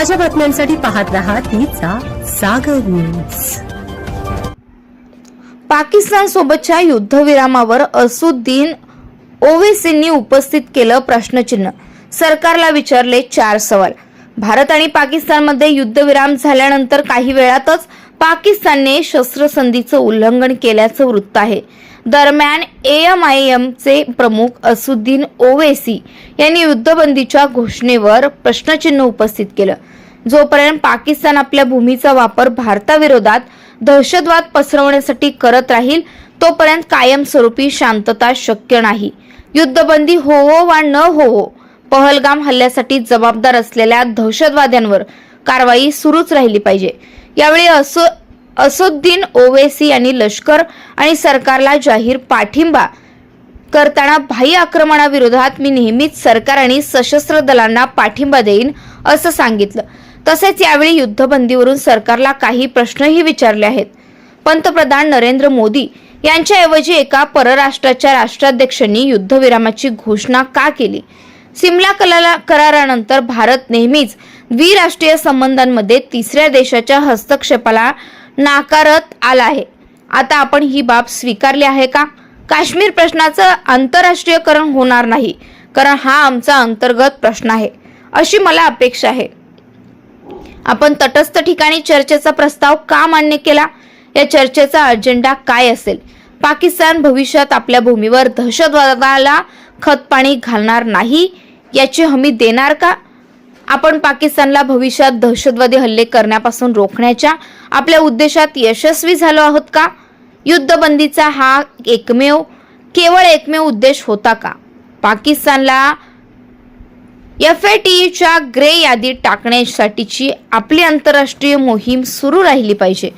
ताज्या बातम्यांसाठी पाहत रहा तिचा सागर न्यूज पाकिस्तान सोबतच्या युद्धविरामावर असुद्दीन ओवेसींनी उपस्थित केलं प्रश्नचिन्ह. सरकारला विचारले चार सवाल. भारत आणि पाकिस्तानमध्ये युद्धविराम झाल्यानंतर काही वेळातच पाकिस्तानने शस्त्रसंधीचं उल्लंघन केल्याचं वृत्त आहे. दरम्यान एम आय एमचे प्रमुख असुद्दीन ओवेसी यांनी युद्धबंदीच्या घोषणेवर प्रश्नचिन्ह उपस्थित केलं. जोपर्यंत पाकिस्तान आपल्या भूमीचा वापर भारताविरोधात दहशतवाद पसरवण्यासाठी करत राहील तोपर्यंत कायमस्वरूपी शांतता शक्य नाही. युद्धबंदी होवो वा न होवो पहलगाम हल्ल्यासाठी जबाबदार असलेल्या दहशतवाद्यांवर कारवाई सुरूच राहिली पाहिजे. यावेळी असो असुद्दीन ओवेसी यांनी लष्कर आणि सरकारला जाहीर पाठिंबा करताना भाई आक्रमणाविरोधात मी नेहमीच सरकार आणि सशस्त्र दलांना पाठिंबा देईन असं सांगितलं. तसेच यावेळी युद्धबंदीवरून सरकारला काही प्रश्नही विचारले आहेत. पंतप्रधान नरेंद्र मोदी यांच्याऐवजी एका परराष्ट्राच्या राष्ट्राध्यक्षांनी युद्धविरामाची घोषणा का केली? सिमला कला करारानंतर भारत नेहमीच द्विराष्ट्रीय संबंधांमध्ये तिसऱ्या देशाच्या हस्तक्षेपाला नाकारत आला आहे. आता आपण ही बाब स्वीकारली आहे का? काश्मीर प्रश्नाचं आंतरराष्ट्रीयकरण होणार नाही कारण हा आमचा अंतर्गत प्रश्न आहे अशी मला अपेक्षा आहे. आपण तटस्थ ठिकाणी चर्चेचा प्रस्ताव का मान्य केला? या चर्चेचा अजेंडा काय असेल? पाकिस्तान भविष्यात आपल्या भूमीवर दहशतवादाला खतपाणी घालणार नाही याची हमी देणार का? आपण पाकिस्तानला भविष्यात दहशतवादी हल्ले करण्यापासून रोखण्याच्या आपल्या उद्देशात यशस्वी झालो आहोत का? युद्धबंदीचा हा एकमेव केवळ एकमेव उद्देश होता का? पाकिस्तानला एफ ए टीच्या ग्रे यादीत टाकण्यासाठीची आपली आंतरराष्ट्रीय मोहीम सुरू राहिली पाहिजे.